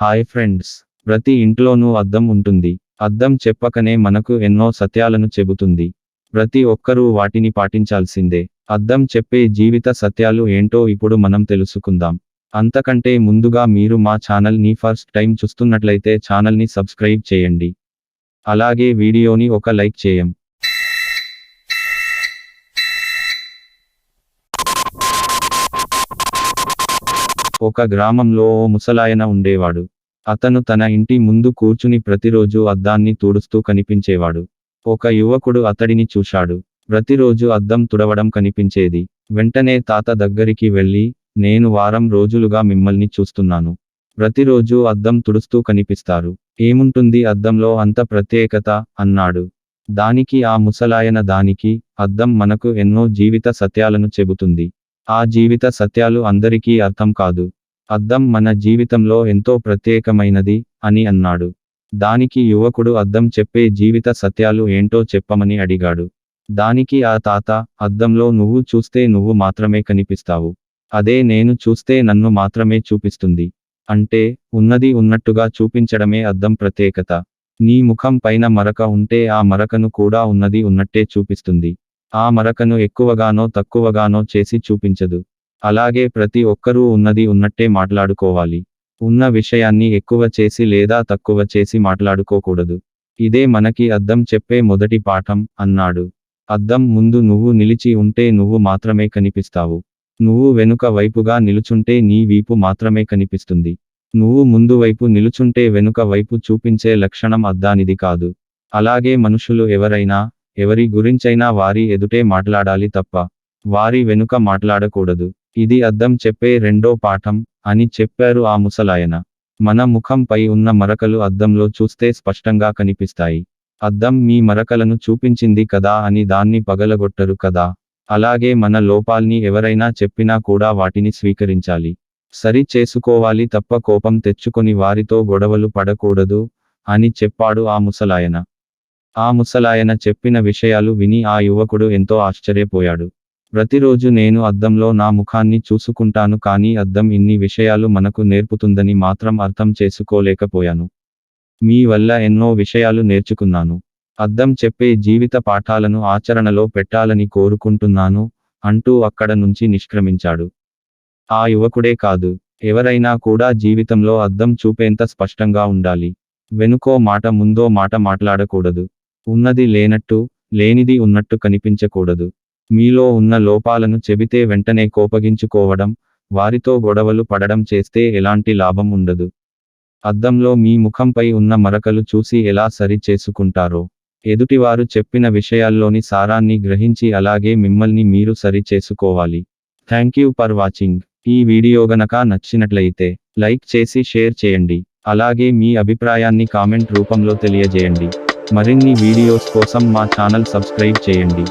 Hi friends ప్రతి ఇంట్లోనూ అద్దం ఉంటుంది. అద్దం చెప్పకనే మనకు ఎన్నో సత్యాలను చెబుతుంది. ప్రతి ఒక్కరూ వాటిని పాటించాల్సిందే. అద్దం చెప్పే జీవిత సత్యాలు ఏంటో ఇప్పుడు మనం తెలుసుకుందాం. అంతకంటే ముందుగా మీరు మా ఛానల్ని ఫస్ట్ టైం చూస్తున్నట్లయితే ఛానల్ని సబ్స్క్రైబ్ చేయండి. అలాగే వీడియోని ఒక లైక్ చేయం. ఒక గ్రామంలో ఓ ముసలాయన ఉండేవాడు. అతను తన ఇంటి ముందు కూర్చుని ప్రతిరోజు అద్దాన్ని తుడుస్తూ కనిపించేవాడు. ఒక యువకుడు అతడిని చూశాడు. ప్రతిరోజు అద్దం తుడవడం కనిపించేది. వెంటనే తాత దగ్గరికి వెళ్ళి నేను వారం రోజులుగా మిమ్మల్ని చూస్తున్నాను. ప్రతిరోజు అద్దం తుడుస్తూ కనిపిస్తారు. ఏముంటుంది అద్దంలో అంత ప్రత్యేకత? అన్నాడు. దానికి ఆ ముసలాయన దానికి అద్దం మనకు ఎన్నో జీవిత సత్యాలను చెబుతుంది. ఆ జీవిత సత్యాలు అందరికీ అర్థం కాదు. అద్దం మన జీవితంలో ఎంతో ప్రత్యేకమైనది అని అన్నాడు. దానికి యువకుడు అద్దం చెప్పే జీవిత సత్యాలు ఏంటో చెప్పమని అడిగాడు. దానికి ఆ తాత అద్దంలో నువ్వు చూస్తే నువ్వు మాత్రమే కనిపిస్తావు. అదే నేను చూస్తే నన్ను మాత్రమే చూపిస్తుంది. అంటే ఉన్నది ఉన్నట్టుగా చూపించడమే అద్దం ప్రత్యేకత. నీ ముఖం పైన మరక ఉంటే ఆ మరకను కూడా ఉన్నది ఉన్నట్టే చూపిస్తుంది. ఆ మరకను ఎక్కువగానో తక్కువగానో చేసి చూపించదు. అలాగే ప్రతి ఒక్కరూ ఉన్నది ఉన్నట్టే మాట్లాడుకోవాలి. ఉన్న విషయాన్ని ఎక్కువ చేసి లేదా తక్కువ చేసి మాట్లాడుకోకూడదు. ఇదే మనకి అద్దం చెప్పే మొదటి పాఠం అన్నాడు. అద్దం ముందు నువ్వు నిలిచి ఉంటే నువ్వు మాత్రమే కనిపిస్తావు. నువ్వు వెనుక వైపుగా నిలుచుంటే నీ వీపు మాత్రమే కనిపిస్తుంది. నువ్వు ముందు వైపు నిలుచుంటే వెనుక వైపు చూపించే లక్షణం అద్దానిది కాదు. అలాగే మనుషులు ఎవరైనా ఎవరి గురించైనా వారి ఎదుటే మాట్లాడాలి తప్ప వారి వెనుక మాట్లాడకూడదు. ఇది అద్దం చెప్పే రెండో పాఠం అని చెప్పారు ఆ ముసలాయన. మన ముఖంపై ఉన్న మరకలు అద్దంలో చూస్తే స్పష్టంగా కనిపిస్తాయి. అద్దం మీ మరకలను చూపించింది కదా అని దాన్ని పగలగొట్టరు కదా. అలాగే మన లోపాల్ని ఎవరైనా చెప్పినా కూడా వాటిని స్వీకరించాలి. సరి చేసుకోవాలి తప్ప కోపం తెచ్చుకొని వారితో గొడవలు పడకూడదు అని చెప్పాడు ఆ ముసలాయన. ఆ ముసలాయన చెప్పిన విషయాలు విని ఆ యువకుడు ఎంతో ఆశ్చర్యపోయాడు. ప్రతిరోజు నేను అద్దంలో నా ముఖాన్ని చూసుకుంటాను కానీ అద్దం ఇన్ని విషయాలు మనకు నేర్పుతుందని మాత్రం అర్థం చేసుకోలేకపోయాను. మీ వల్ల ఎన్నో విషయాలు నేర్చుకున్నాను. అద్దం చెప్పే జీవిత పాఠాలను ఆచరణలో పెట్టాలని కోరుకుంటున్నాను అంటూ అక్కడ నుంచి నిష్క్రమించాడు. ఆ యువకుడే కాదు ఎవరైనా కూడా జీవితంలో అద్దం చూపేంత స్పష్టంగా ఉండాలి. వెనుకో మాట ముందో మాట మాట్లాడకూడదు. ఉన్నది లేనట్టు లేనిది ఉన్నట్టు కనిపించకూడదు. మీలో ఉన్న లోపాలను చెబితే వెంటనే కోపగించుకోవడం వారితో గొడవలు పడడం చేస్తే ఎలాంటి లాభం ఉండదు. అద్దంలో మీ ముఖంపై ఉన్న మరకలు చూసి ఎలా సరి చేసుకుంటారో. ఎదుటివారు చెప్పిన విషయాల్లోని సారాన్ని గ్రహించి అలాగే మిమ్మల్ని మీరు సరి చేసుకోవాలి. Thank you for watching. ఈ వీడియో గనక నచ్చినట్లయితే లైక్ చేసి షేర్ చేయండి. అలాగే మీ అభిప్రాయాన్ని కామెంట్ రూపంలో తెలియజేయండి. మరిన్ని వీడియోస్ కోసం మా ఛానల్ సబ్స్క్రైబ్ చేయండి.